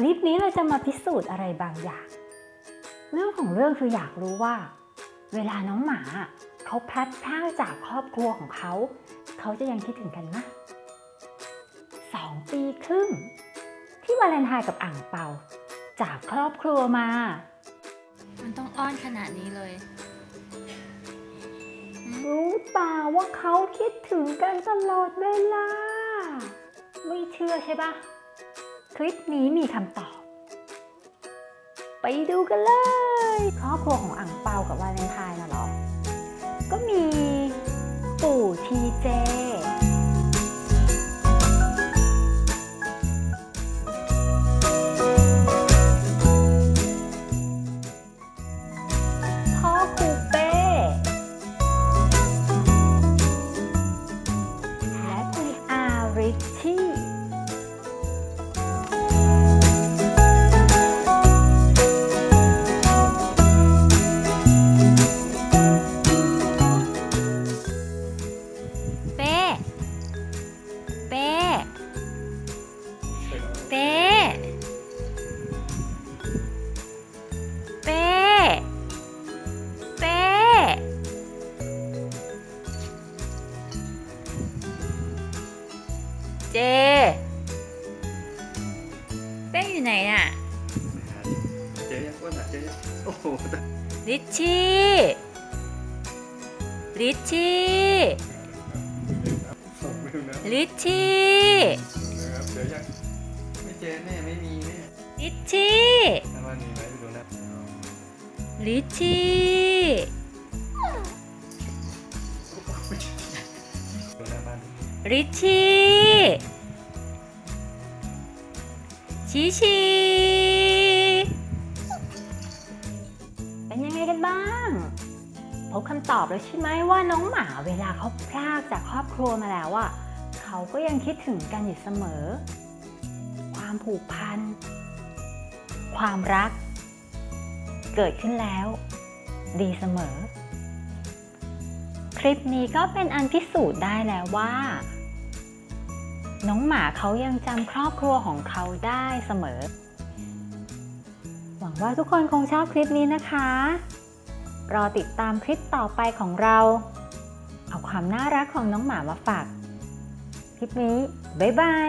คลิปนี้เราจะมาพิสูจน์อะไรบางอย่าง เรื่องของเรื่องคืออยากรู้ว่า เวลาน้องหมาเขาพลัดพรากจากครอบครัวของเขา เขาจะยังคิดถึงกันนะสองปีครึ่ง ที่วาเลนไทน์กับอ่างเปา จากครอบครัวมา มันต้องอ้อนขนาดนี้เลย รู้เปล่าว่าเขาคิดถึงกันตลอดเวลา ไม่เชื่อใช่ปะ คลิปนี้มีคำตอบ ไปดูกันเลย ครอบครัวของอ่างเปากับวาเลนไทน์นะเหรอ ก็มีปู่ทีเจ จ เป้อยู่ไหนน่ะ เจ๊ยังอ้วนอะเจ๊ยังโอ้โหแต่ลิชชี่ลิชชี่ ส่งไม่รู้นะลิชชี่ นะครับเจ๊ยังไม่เจ๊แน่ไม่มีแน่ลิชชี่ ถ้าว่ามีไหมไปดูนะ ลิชชี่ บ้านลิชชี่ชิชิเป็นยังไงกันบ้าง พบคำตอบแล้วใช่ไหมว่าน้องหมาเวลาเขาพรากจากครอบครัวมาแล้วอะเขาก็ยังคิดถึงกันอยู่เสมอ ความผูกพัน ความรัก เกิดขึ้นแล้ว ดีเสมอ คลิปนี้ก็เป็นอันพิสูจน์ได้แล้วว่า น้องหมาเขายังจำครอบครัวของเขาได้เสมอ หวังว่าทุกคนคงชอบคลิปนี้นะคะ รอติดตามคลิปต่อไปของเรา เอาความน่ารักของน้องหมามาฝาก คลิปนี้ บ๊ายบาย